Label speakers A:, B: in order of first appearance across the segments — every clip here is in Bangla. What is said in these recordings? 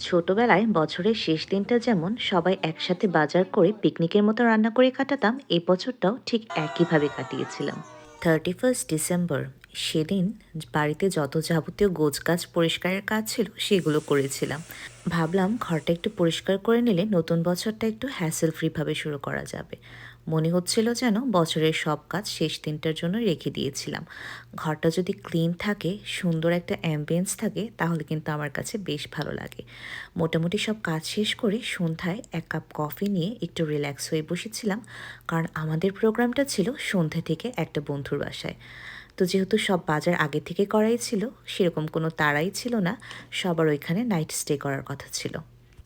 A: ছোটবেলায় বছরের শেষ দিনটা যেমন সবাই একসাথে বাজার করে পিকনিকের মতো রান্না করে কাটাতাম এই বছরটাও ঠিক একইভাবে কাটিয়েছিলাম। থার্টি ফার্স্ট ডিসেম্বর, সেদিন বাড়িতে যত যাবতীয় গোছগাছ পরিষ্কারের কাজ ছিল সেগুলো করেছিলাম। ভাবলাম ঘরটা একটু পরিষ্কার করে নিলে নতুন বছরটা একটু হ্যাসেল ফ্রিভাবে শুরু করা যাবে। মনে হচ্ছিল যেন বছরের সব কাজ শেষ দিনটার জন্য রেখে দিয়েছিলাম। ঘরটা যদি ক্লিন থাকে, সুন্দর একটা অ্যাম্বিয়েন্স থাকে, তাহলে কিন্তু আমার কাছে বেশ ভালো লাগে। মোটামুটি সব কাজ শেষ করে সন্ধ্যায় এক কাপ কফি নিয়ে একটু রিল্যাক্স হয়ে বসেছিলাম, কারণ আমাদের প্রোগ্রামটা ছিল সন্ধ্যা থেকে একটা বন্ধুর বাসায়। তো যেহেতু সব বাজার আগে থেকে করাই ছিল, সেরকম কোনো তাড়াই ছিল না, সবার ওইখানে নাইট স্টে করার কথা ছিল।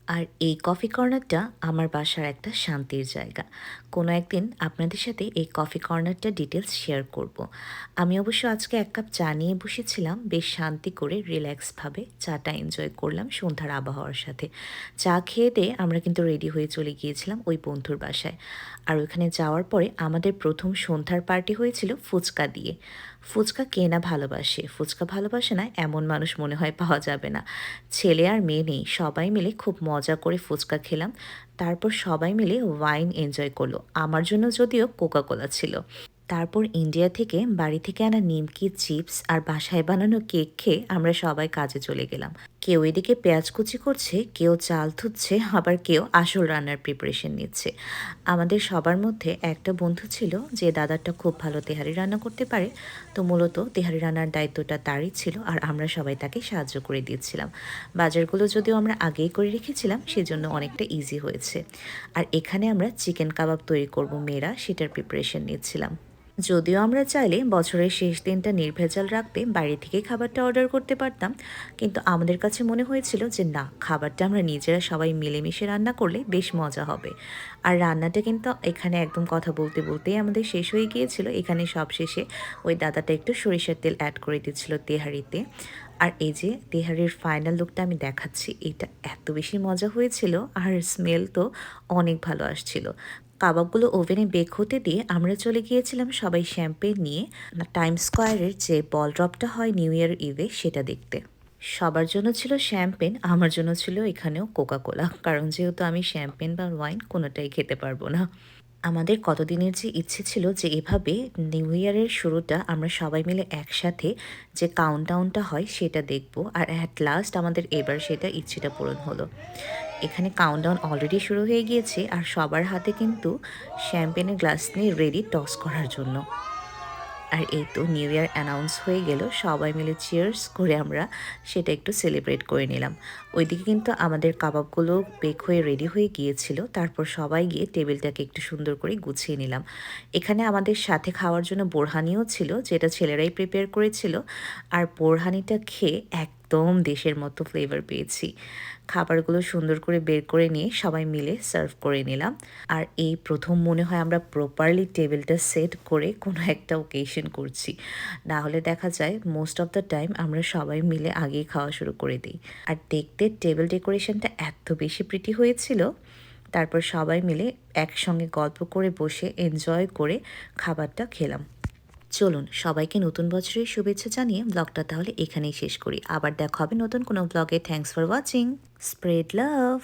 A: আর এই কফি কর্নারটা আমার বাসার একটা শান্তির জায়গা। কোনো একদিন আপনাদের সাথে এই কফি কর্নারটা ডিটেলস শেয়ার করব। আমি অবশ্য আজকে এক কাপ চা নিয়ে বসেছিলাম, বেশ শান্তি করে, রিল্যাক্সভাবে চাটা এনজয় করলাম সন্ধ্যার আবহাওয়ার সাথে। চা খেয়ে দিয়ে আমরা কিন্তু রেডি হয়ে চলে গিয়েছিলাম ওই বন্ধুর বাসায়। আর ওইখানে যাওয়ার পরে আমাদের প্রথম সন্ধ্যার পার্টি হয়েছিল ফুচকা দিয়ে। ফুচকা কে না ভালোবাসে? ফুচকা ভালোবাসে না এমন মানুষ মনে হয় পাওয়া যাবে না। ছেলে আর মেয়ে নেই, সবাই মিলে খুব মজা করে ফুচকা খেলাম। তারপর সবাই মিলে ওয়াইন এনজয় করল। আমার জন্য যদিও কোকা কোলা ছিল। তারপর ইন্ডিয়া থেকে বাড়ি থেকে আনা নিমকি, চিপস আর বাসায় বানানো কেক খেয়ে আমরা সবাই কাজে চলে গেলাম। কেউ এদিকে পেঁয়াজ কুচি করছে, কেউ চাল ধুচ্ছে আবার কেউ আসল রান্নার প্রিপারেশন নিচ্ছে। আমাদের সবার মধ্যে একটা বন্ধু ছিল যে দাদাটা খুব ভালো তেহারি রান্না করতে পারে। তো মূলত তেহারি রান্নার দায়িত্বটা তারই ছিল আর আমরা সবাই তাকে সাহায্য করে দিয়েছিলাম বাজারগুলো যদিও আমরা আগেই করে রেখেছিলাম, সেজন্য অনেকটা ইজি হয়েছে। আর এখানে আমরা চিকেন কাবাব তৈরি করব মেয়েরা, সেটার প্রিপারেশন নিচ্ছিলাম। যদিও আমরা চাইলে বছরের শেষ দিনটা নির্ভেজাল রাখতে বাইরে থেকে খাবারটা অর্ডার করতে পারতাম, কিন্তু আমাদের কাছে মনে হয়েছিল যে না, খাবারটা আমরা নিজেরা সবাই মিলেমিশে রান্না করলে বেশ মজা হবে। আর রান্নাটা কিন্তু এখানে একদম কথা বলতে বলতেই আমাদের শেষ হয়ে গিয়েছিল। এখানে সব শেষে ওই দাদাটা একটু সরিষার তেল অ্যাড করে দিচ্ছিল তেহারিতে। আর এই যে তেহারির ফাইনাল লুকটা আমি দেখাচ্ছি, এটা এত বেশি মজা হয়েছিল, আর স্মেল তো অনেক ভালো আসছিল। কাবাবগুলো ওভেনে বেক হতে দিয়ে আমরা চলে গিয়েছিলাম সবাই শ্যাম্পেন নিয়ে টাইম স্কোয়ারের যে বল ড্রপটা হয় নিউ ইয়ার ইভে সেটা দেখতে। সবার জন্য ছিল শ্যাম্পেন, আমার জন্য ছিল এখানেও কোকা কোলা কারণ যেহেতু আমি শ্যাম্পেন বা ওয়াইন কোনোটাই খেতে পারব না। আমাদের কতদিনের যে ইচ্ছে ছিল যে এভাবে নিউ ইয়ারের শুরুটা আমরা সবাই মিলে একসাথে যে কাউন্টডাউনটা হয় সেটা দেখব, আর অ্যাট লাস্ট আমাদের এবার সেটা ইচ্ছেটা পূরণ হলো। এখানে কাউন্টডাউন অলরেডি শুরু হয়ে গিয়েছে আর সবার হাতে কিন্তু শ্যাম্পেনের গ্লাস নিয়ে রেডি টস করার জন্য। আর এই তো নিউ ইয়ার অ্যানাউন্স হয়ে গেল, সবাই মিলে চিয়ার্স করে আমরা সেটা একটু সেলিব্রেট করে নিলাম। ওইদিকে কিন্তু আমাদের কাবাবগুলো বেক হয়ে রেডি হয়ে গিয়েছিল, তারপর সবাই গিয়ে টেবিলটাকে একটু সুন্দর করে গুছিয়ে নিলাম। এখানে আমাদের সাথে খাওয়ার জন্য বোরহানিও ছিল, যেটা ছেলেরাই প্রিপেয়ার করেছিল। আর বোরহানিটা খেয়ে একদম দেশের মতো ফ্লেভার পেয়েছি। খাবারগুলো সুন্দর করে বের করে নিয়ে সবাই মিলে সার্ভ করে নিলাম। আর এই প্রথম মনে হয় আমরা প্রপারলি টেবিলটা সেট করে কোনো একটা ওকেশন করছি। না হলে দেখা যায় মোস্ট অফ দ্য টাইম আমরা সবাই মিলে আগেই খাওয়া শুরু করে দিই। আর দেখতে টেবিল ডেকোরেশনটা এত বেশি প্রিটি হয়েছিল, তারপর সবাই মিলে একসঙ্গে গল্প করে বসে এনজয় করে খাবারটা খেলাম। চলুন, সবাইকে নতুন বছরের শুভেচ্ছা জানিয়ে ব্লগটা তাহলে এখানেই শেষ করি। আবার দেখা হবে নতুন কোনো ব্লগে thanks for watching spread love